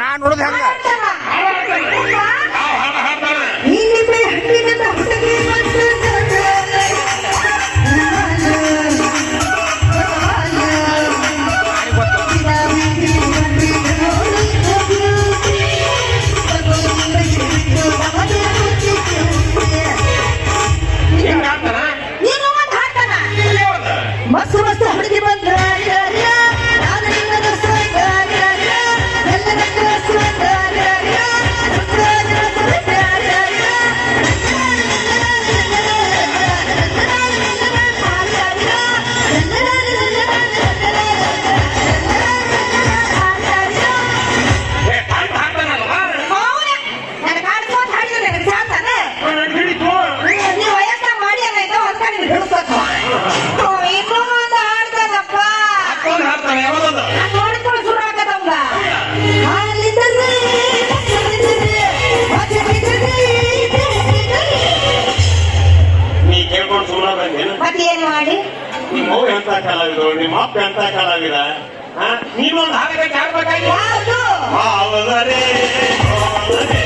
ನಾನು ನೋಡುದು ಹೆಂಗ? ಎಂತ ಕಲಾವಿದರು ನಿಮ್ಮ ಅಪ್ಪ ಎಂತ ಕಲಾವಿದ? ನೀನೊಂದು ಹಾಡಬೇಕು ಹಾಡ್ಬೇಕಾಗಿ ಯಾವುದು? ಮಾವದರೆ ಮಾವದರೆ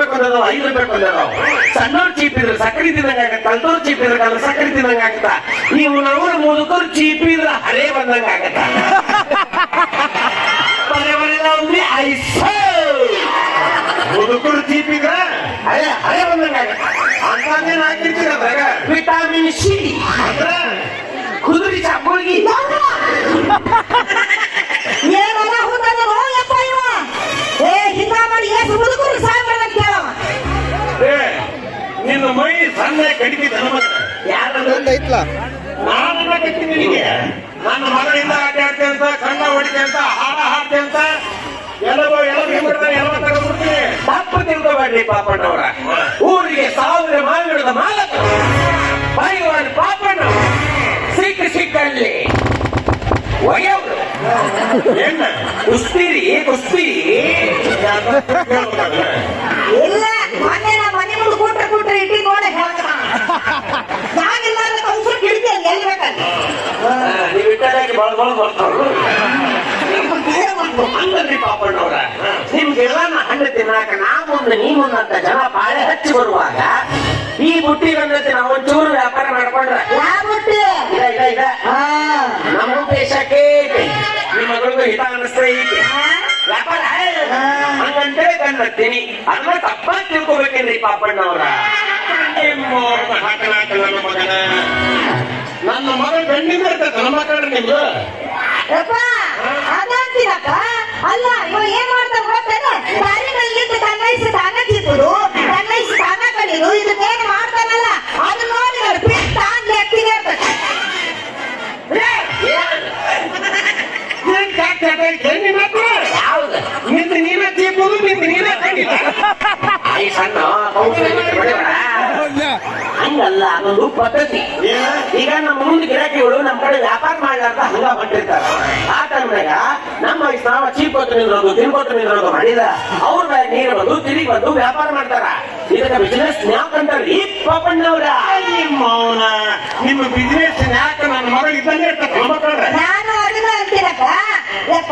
ಕೊಂದವು ಎರಡು ರೂಪಾಯಿ ಕೊಂದವು ಐದು ರೂಪಾಯಿ ಕೊಂದವು ಸಣ್ಣವ್ರು ಚೀಪ್ ಇದ್ರೆ ಸಕ್ಕರೆ ತಿನ್ನಂಗ ಆಗತ್ತ ಕಲ್ತವ್ರು ಚೀಪ್ ಇದ್ರೆ ಕಲ್ ಸಕ್ಕರೆ ತಿನ್ನಂಗ ಆಗತ್ತ ನೀವು ನಾವು ಮುದುಕರು ಚೀಪ್ ಇದ್ರೆ ಹರೇ ಬಂದಂಗ ಆಗತ್ತ ಬರೆ ಬರೆಲ್ಲ ಒಮ್ಮೆ ಐದು ಮುದುಕರು ಚೀಪಿದ್ರ ಹಳೆ ಹಳೆ ಬಂದಂಗ ಆಗತ್ತ ಅಂತಂದೇನ್ ಹಾಕಿರ್ತೀರ ಅದ್ರಾಗ ವಿಟಾಮಿನ್ ಸಿ ಅಂದ್ರ ಕುದುರೆ ಚಾಪುಳ್ಗಿ ಯಾರು ಐತ್ಲ ನಾನು ಕಟ್ಟಿ ನಿನಗೆ ನನ್ನ ಮಗಳಿಂದ ಆಟ ಆಡ್ತೆ ಅಂತ ಕಣ್ಣ ಹೊಡಿತೆ ಅಂತ ಹಾಡ ಹಾಡ್ತೆ ಅಂತ ಎಲ್ಲವೋ ಎಲ್ಲ ಬಿಡ್ತಾರೆ ಎಲ್ಲ ತಗೊಂಡ್ಬಿಡ್ತೀನಿ ತಪ್ಪು ತಿಳ್ಕೊಬೇಡ್ರಿ ಪಾಪಣ್ಣವರ. ಊರಿಗೆ ಸಾವಿರ ಮಾವಿಡದ ಮಾಲಕ. ಬೈವಾನ್ ಪಾಪಣ್ಣ. ಸಿಕ್ಕ ಸಿಕ್ಕಲ್ಲಿ ಒಯ್ಯವ್ರು. ಏನ? ಕುಸ್ತಿರಿ ಕುಸ್ತಿ ಇಲ್ಲ ಮೊನ್ನೆ ಮನೆ ಮನೆ ಮುಂದೆ ಕೂಟ್ರೆ ಕೂಟ್ರೆ ಇಟ್ಟಿ ನೋಡ ಹೇಳ್ತಾನ. ಇಟ್ಟಾಗಿ ಬಳ ಬಳ ಬರ್ತಾವ್ರು. ಹಂಗಲ್ರಿ ಪಾಪಣ್ಣವ್ರ. ನಿಮ್ಗೆಲ್ಲ ಹಣ್ಣು ತಿನ್ನಾಕ ನಾ ಮುಂದೆ ನೀ ಮುಂದೆ ಅಂತ ಜನ ಪಾಳೆ ಹಚ್ಚಿ ಬರುವಾಗ ಈ ಬುಟ್ಟಿ ಬಂದೈತಿ ನಾವು ಒಂಚೂರು ವ್ಯಾಪಾರ ಮಾಡ್ಕೊಂಡ್ರೆ. ಇದ ಇದ ಇದ. ಹಾ. ನಮ್ಮ ದೇಶಕ್ಕೆ ಐತಿ ನಿಮ್ಮ ಮಗಳಿಗೂ ಹಿತ ಅನ್ನಿಸ್ತೈತಿ ವ್ಯಾಪಾರ ಹಂಗಂತೇಳಿ ಕಂಡತ್ತೀನಿ ಅದನ್ನ ತಪ್ಪ ತಿಳ್ಕೊಬೇಕೇನ್ರಿ ಪಾಪಣ್ಣವ್ರ? ಹಾಕಲಾಕಲ್ಲ ಮಗನ. ನನ್ನ ಮಗ ಗಂಡಿಂದ ಇರ್ತದೆ ನಮ್ಮ ಕಡೆ ನಿಮ್ದು? ಯಪ್ಪ ಅದಂತೀರಕ್ಕ ಅಲ್ಲ ಇವ ಏನ್ ಗೊತ್ತೇನ? ತನ್ನೈಸಿ ತಾನ ತನ್ನೈಸಿ ತಾನ ಕಲಿದು ಅದು ನೋಡಿ ಪಿಟ್ ತಾನ್? ಯಾವ್ದು ನಿಂದು ನೀನ ತೀಪುದು ನಿಂದು ನೀನ ಕಂಡಿಲ್ಲ ಸಣ್ಣ. ಹಂಗಲ್ಲ ಅದೊಂದು ಪದ್ಧತಿ. ಈಗ ನಮ್ಮ ಮುಂದೆ ಗಿರಾಕಿಗಳು ನಮ್ಮ ಕಡೆ ವ್ಯಾಪಾರ ಮಾಡ್ಲಾರ್ದ ಹಂಗ ಹೊಂಟಿರ್ತಾರ ಆ ಟೈಮ್ನಾಗ ನಮ್ಮ ವಯಸ್ಸು ಚೀಪತ್ತು ನಿಂದ್ರೋದು ತಿನ್ಕೊಟ್ಟು ನಿಂದ್ರೋದು ಮಾಡಿದ. ಅವ್ರ ಮೇಲೆ ನೀರು ಬಂದು ತಿರುಗಿ ಬಂದು ವ್ಯಾಪಾರ ಮಾಡ್ತಾರ. ಇದಕ್ಕೆ ಬಿಸಿನೆಸ್ ನ್ಯಾಕ್ ಅಂತಾರ್ರಿ ಪಾಪಣ್ಣವ್ರ. ನಿಮ್ಮ ನಿಮ್ಮ ಬಿಸ್ನೆಸ್ ಯಾಕೆ ನನ್ನ ಮಗ ಇದ್ದಂಗೆ ಇರ್ತಾರೆ ನಮ್ಮ ನಾನು ಅದನ್ನ ಅಂತೀನಕ್ಕ ಯಪ್ಪ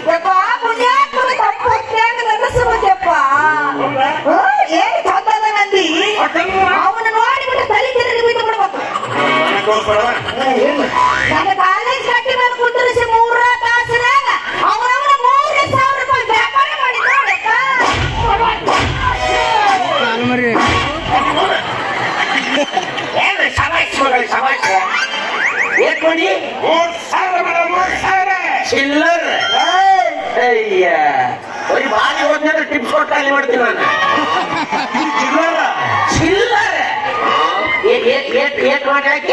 ಮನೆ ತೋರ್ಸ್ಕೊಡವ ನನ್ನ ಕಾಲೇಜ್ ಕಟ್ಟಿ ಬಂದು ಕುಂದ್ರಿಸಿ ಮೂರ ತಾಸಿನಾಗ ಸಾವಿರ ರೂಪಾಯಿ ವ್ಯಾಪಾರ ಮಾಡಿದ್ದ ಏನು ಸಮಾಜ್ ಮಗಳು ಸಮಾಜ ಏಟ್ ಮಾಡಿ ಮೂರ್ ಸಾವಿರ ಮೇಡಮ್ ಮೂರ್ ಸಾವಿರ. ಚಿಲ್ಲರ್. ಅಯ್ಯ. ಬರೀ ಬಾಗಿ ಹೋದ್ಮೇಲೆ ಟಿಪ್ಸ್ ಕೊಟ್ಟು ಖಾಲಿ ಮಾಡ್ತೀನಿ ನಾನು. ಚಿಲ್ಲರ. ಚಿಲ್ಲರ್. ಏಟ್ ಏಟ್ ಏಟ್ ಏಟ್ ಮಾಡಿ ಹಾಕಿ?